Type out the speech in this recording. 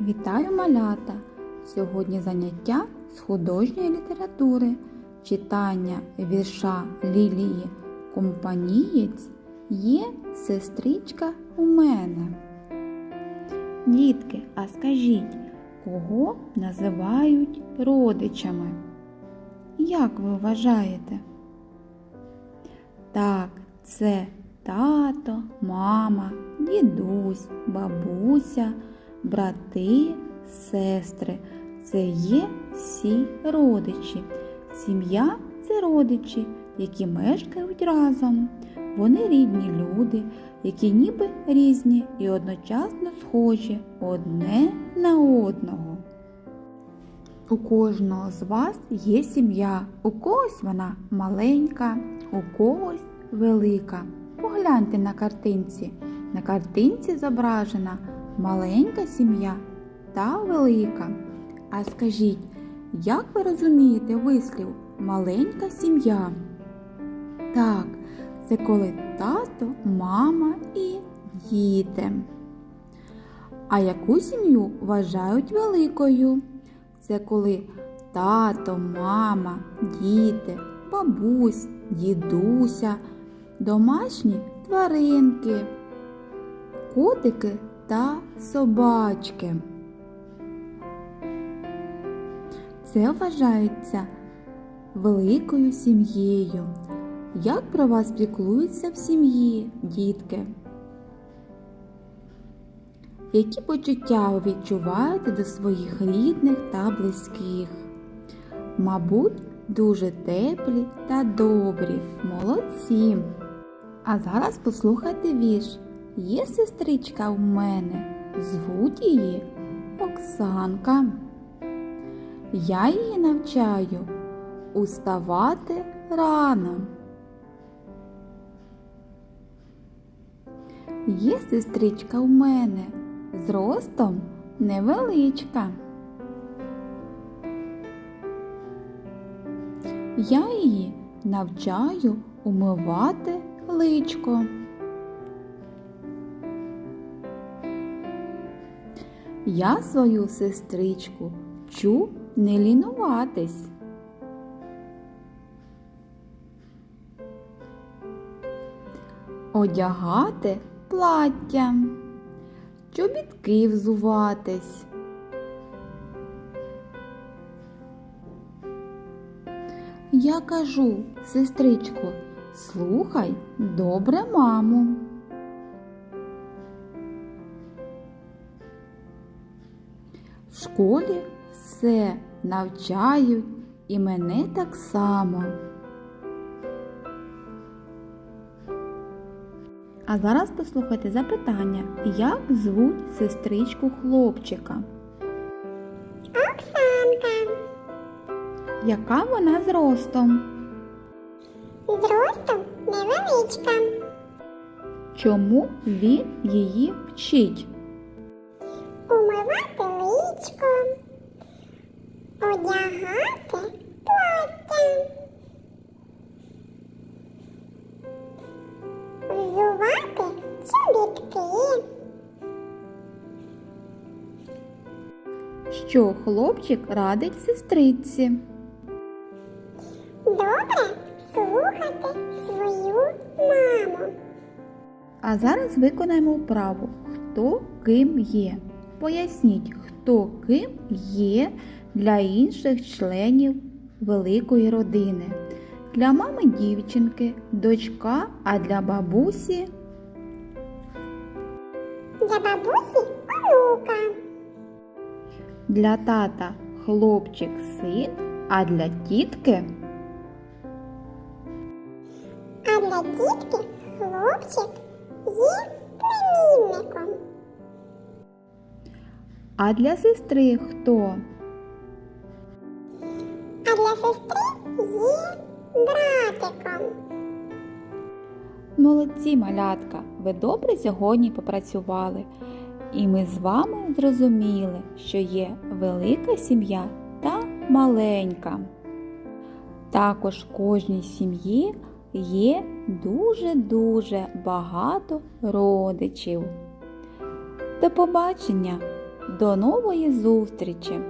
Вітаю малята! Сьогодні заняття з художньої літератури, читання вірша Лілії Компанієць є сестричка у мене. Дітки, а скажіть, кого називають родичами? Як ви вважаєте? Так, це тато, мама, дідусь, бабуся, брати, сестри. Це є всі родичі. Сім'я це родичі, які мешкають разом. Вони рідні люди, які ніби різні і одночасно схожі одне на одного. У кожного з вас є сім'я, у когось вона маленька, у когось велика. Погляньте на картинці. На картинці зображена маленька сім'я та велика. А скажіть, як ви розумієте вислів маленька сім'я? Так, це коли тато, мама і діти. А яку сім'ю вважають великою? Це коли тато, мама, діти, бабусь, дідуся, домашні тваринки, котики та собачки. Це вважається великою сім'єю. Як про вас піклуються в сім'ї, дітки? Які почуття ви відчуваєте до своїх рідних та близьких? Мабуть, дуже теплі та добрі, молодці. А зараз послухайте вірш. Є сестричка у мене, звуть її Оксанка. Я її навчаю уставати рано. Є сестричка у мене, зростом невеличка. Я її навчаю умивати личко. Я свою сестричку вчу не лінуватись. Одягати плаття, чобітки взуватись. Я кажу, сестричко, слухай добре маму. В школі все навчають і мене так само. А зараз послухайте запитання, як звуть сестричку хлопчика? Оксанка. Яка вона зростом? Зростом невеличка. Чому він її вчить? Умивати личко. Одягати плаття. Взувати чобітки. Що хлопчик радить сестриці? Добре слухати свою маму. А зараз виконаємо вправу Хто ким є. Поясніть, хто ким є для інших членів великої родини. Для мами дівчинки, дочка, а для бабусі Для бабусі онука. для тата хлопчик син, а для тітки А для дітки хлопчик а для сестри хто? А для сестри є братиком. Молодці, малятка, ви добре сьогодні попрацювали. І ми з вами зрозуміли, що є велика сім'я та маленька. Також в кожній сім'ї є дуже-дуже багато родичів. До побачення! До нової зустрічі!